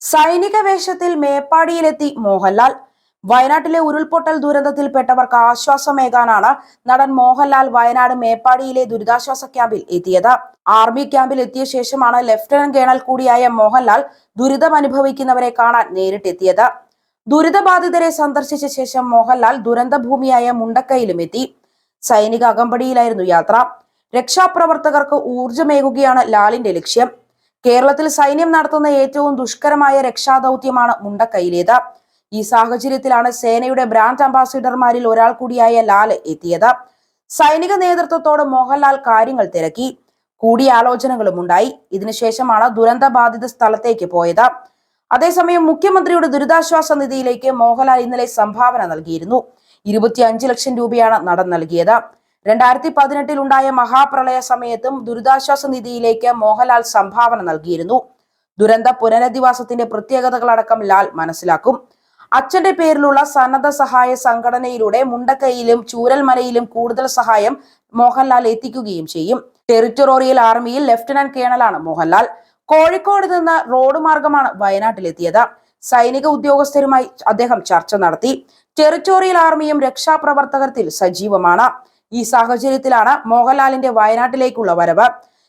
സൈനിക വേഷത്തിൽ മേപ്പാടിയിലെത്തി മോഹൻലാൽ. വയനാട്ടിലെ ഉരുൾപൊട്ടൽ ദുരന്തത്തിൽപ്പെട്ടവർക്ക് ആശ്വാസമേകാനാണ് നടൻ മോഹൻലാൽ വയനാട് മേപ്പാടിയിലെ ദുരിതാശ്വാസ ക്യാമ്പിൽ എത്തിയത്. ആർമി ക്യാമ്പിൽ എത്തിയ ശേഷമാണ് ലഫ്റ്റനന്റ് കേണൽ കൂടിയായ മോഹൻലാൽ ദുരിതം അനുഭവിക്കുന്നവരെ കാണാൻ നേരിട്ടെത്തിയത്. ദുരിതബാധിതരെ സന്ദർശിച്ച ശേഷം മോഹൻലാൽ ദുരന്തഭൂമിയായ മുണ്ടക്കയിലും എത്തി. സൈനിക അകമ്പടിയിലായിരുന്നു യാത്ര. രക്ഷാപ്രവർത്തകർക്ക് ഊർജമേകുകയാണ് ലാലിന്റെ ലക്ഷ്യം. കേരളത്തിൽ സൈന്യം നടത്തുന്ന ഏറ്റവും ദുഷ്കരമായ രക്ഷാദൗത്യമാണ് മുണ്ടക്കൈയിലേത് ഈ സാഹചര്യത്തിലാണ് സേനയുടെ ബ്രാൻഡ് അംബാസിഡർമാരിൽ ഒരാൾ കൂടിയായ ലാൽ എത്തിയത്. സൈനിക നേതൃത്വത്തോട് മോഹൻലാൽ കാര്യങ്ങൾ തിരക്കി. കൂടിയാലോചനകളും ഉണ്ടായി. ഇതിനുശേഷമാണ് ദുരന്ത ബാധിത സ്ഥലത്തേക്ക് പോയത്. അതേസമയം മുഖ്യമന്ത്രിയുടെ ദുരിതാശ്വാസ നിധിയിലേക്ക് മോഹൻലാൽ ഇന്നലെ സംഭാവന നൽകിയിരുന്നു. ഇരുപത്തിയഞ്ച് ലക്ഷം രൂപയാണ് നടൻ നൽകിയത്. രണ്ടായിരത്തി പതിനെട്ടിൽ ഉണ്ടായ മഹാപ്രളയ സമയത്തും ദുരിതാശ്വാസ നിധിയിലേക്ക് മോഹൻലാൽ സംഭാവന നൽകിയിരുന്നു. ദുരന്ത പുനരധിവാസത്തിന്റെ പ്രത്യേകതകളടക്കം ലാൽ മനസ്സിലാക്കും. അച്ഛന്റെ പേരിലുള്ള സന്നദ്ധ സഹായ സംഘടനയിലൂടെ മുണ്ടക്കൈയിലും ചൂരൽമലയിലും കൂടുതൽ സഹായം മോഹൻലാൽ എത്തിക്കുകയും ചെയ്യും. ടെറിറ്റോറിയൽ ആർമിയിൽ ലഫ്റ്റനന്റ് കേണലാണ് മോഹൻലാൽ. കോഴിക്കോട് നിന്ന് റോഡ് മാർഗമാണ് വയനാട്ടിലെത്തിയത്. സൈനിക ഉദ്യോഗസ്ഥരുമായി അദ്ദേഹം ചർച്ച നടത്തി. ടെറിറ്റോറിയൽ ആർമിയും രക്ഷാപ്രവർത്തകത്തിൽ സജീവമാണ്. ഈ സാഹചര്യത്തിലാണ് മോഹൻലാലിന്റെ വയനാട്ടിലേക്കുള്ള വരവ്.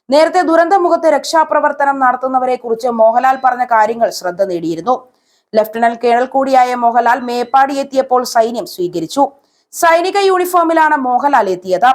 നേരത്തെ ദുരന്തമുഖത്ത് രക്ഷാപ്രവർത്തനം നടത്തുന്നവരെ കുറിച്ച് മോഹൻലാൽ പറഞ്ഞ കാര്യങ്ങൾ ശ്രദ്ധ നേടിയിരുന്നു. ലഫ്റ്റനന്റ് കേണൽ കൂടിയായ മോഹൻലാൽ മേപ്പാടി എത്തിയപ്പോൾ സൈന്യം സ്വീകരിച്ചു. സൈനിക യൂണിഫോമിലാണ് മോഹൻലാൽ എത്തിയത്.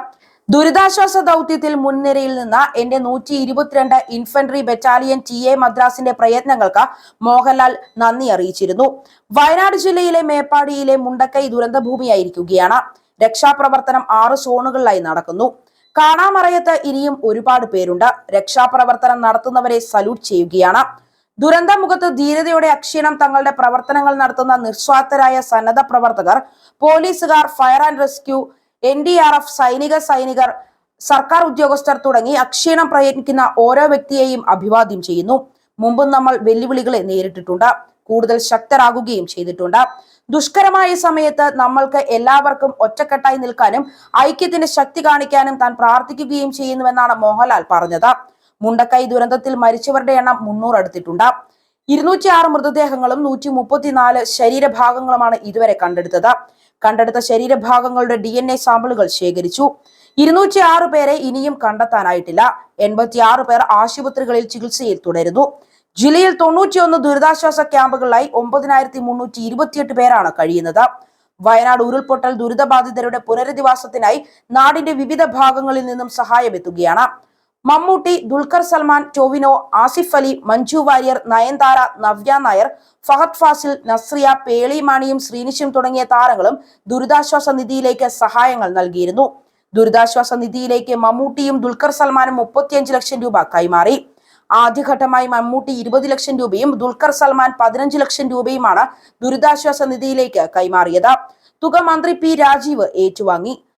ദുരിതാശ്വാസ ദൗത്യത്തിൽ മുൻനിരയിൽ നിന്ന് എന്റെ നൂറ്റി ഇരുപത്തിരണ്ട് ഇൻഫൻട്രി ബറ്റാലിയൻ ടി എ മദ്രാസിന്റെ പ്രയത്നങ്ങൾക്ക് മോഹൻലാൽ നന്ദി അറിയിച്ചിരുന്നു. വയനാട് ജില്ലയിലെ മേപ്പാടിയിലെ മുണ്ടക്കൈ ദുരന്തഭൂമിയായിരിക്കുകയാണ്. രക്ഷാപ്രവർത്തനം ആറ് സോണുകളിലായി നടക്കുന്നു. കാണാമറയത്ത് ഇനിയും ഒരുപാട് പേരുണ്ട്. രക്ഷാപ്രവർത്തനം നടത്തുന്നവരെ സല്യൂട്ട് ചെയ്യുകയാണ്. ദുരന്തമുഖത്ത് ധീരതയോടെ അക്ഷീണം തങ്ങളുടെ പ്രവർത്തനങ്ങൾ നടത്തുന്ന നിസ്വാർത്ഥരായ സന്നദ്ധ പ്രവർത്തകർ പോലീസുകാർ fire and rescue N D R F സൈനിക സൈനികർ സർക്കാർ ഉദ്യോഗസ്ഥർ തുടങ്ങി അക്ഷീണം പ്രയത്നിക്കുന്ന ഓരോ വ്യക്തിയെയും അഭിവാദ്യം ചെയ്യുന്നു. മുമ്പും നമ്മൾ വെല്ലുവിളികളെ നേരിട്ടിട്ടുണ്ട്. കൂടുതൽ ശക്തരാകുകയും ചെയ്തിട്ടുണ്ട്. ദുഷ്കരമായ സമയത്ത് നമ്മൾക്ക് എല്ലാവർക്കും ഒറ്റക്കെട്ടായി നിൽക്കാനും ഐക്യത്തിന്റെ ശക്തി കാണിക്കാനും താൻ പ്രാർത്ഥിക്കുകയും ചെയ്യുന്നുവെന്നാണ് മോഹൻലാൽ പറഞ്ഞത്. മുണ്ടക്കൈ ദുരന്തത്തിൽ മരിച്ചവരുടെ എണ്ണം മുന്നൂറ് അടുത്തിട്ടുണ്ട്. ഇരുന്നൂറ്റി ആറ് മൃതദേഹങ്ങളും നൂറ്റി മുപ്പത്തിനാല് ശരീരഭാഗങ്ങളുമാണ് ഇതുവരെ കണ്ടെടുത്തത്. കണ്ടെടുത്ത ശരീരഭാഗങ്ങളുടെ ഡി എൻ എ സാമ്പിളുകൾ ശേഖരിച്ചു. ഇരുന്നൂറ്റി ആറ് പേരെ ഇനിയും കണ്ടെത്താനായിട്ടില്ല. എൺപത്തി ആറ് പേർ ആശുപത്രികളിൽ ചികിത്സയിൽ തുടരുന്നു. ജില്ലയിൽ തൊണ്ണൂറ്റിയൊന്ന് ദുരിതാശ്വാസ ക്യാമ്പുകളിലായി ഒമ്പതിനായിരത്തി മുന്നൂറ്റി ഇരുപത്തിയെട്ട് പേരാണ് കഴിയുന്നത്. വയനാട് ഉരുൾപൊട്ടൽ ദുരിതബാധിതരുടെ പുനരധിവാസത്തിനായി നാടിന്റെ വിവിധ ഭാഗങ്ങളിൽ നിന്നും സഹായം എത്തുകയാണ് മമ്മൂട്ടി ദുൽഖർ സൽമാൻ ടോവിനോ ആസിഫ് അലി മഞ്ജു വാര്യർ നയൻതാര നവ്യ നായർ ഫഹദ് ഫാസിൽ നസ്രിയ പേളി മാണിയും ശ്രീനിഷും തുടങ്ങിയ താരങ്ങളും ദുരിതാശ്വാസ നിധിയിലേക്ക് സഹായങ്ങൾ നൽകിയിരുന്നു. ദുരിതാശ്വാസ നിധിയിലേക്ക് മമ്മൂട്ടിയും ദുൽഖർ സൽമാനും മുപ്പത്തിയഞ്ച് ലക്ഷം രൂപ കൈമാറി. ആദ്യഘട്ടമായി മമ്മൂട്ടി ഇരുപത് ലക്ഷം രൂപയും ദുൽഖർ സൽമാൻ പതിനഞ്ച് ലക്ഷം രൂപയുമാണ് ദുരിതാശ്വാസ നിധിയിലേക്ക് കൈമാറിയത്. തുക മന്ത്രി പി രാജീവ് ഏറ്റുവാങ്ങി.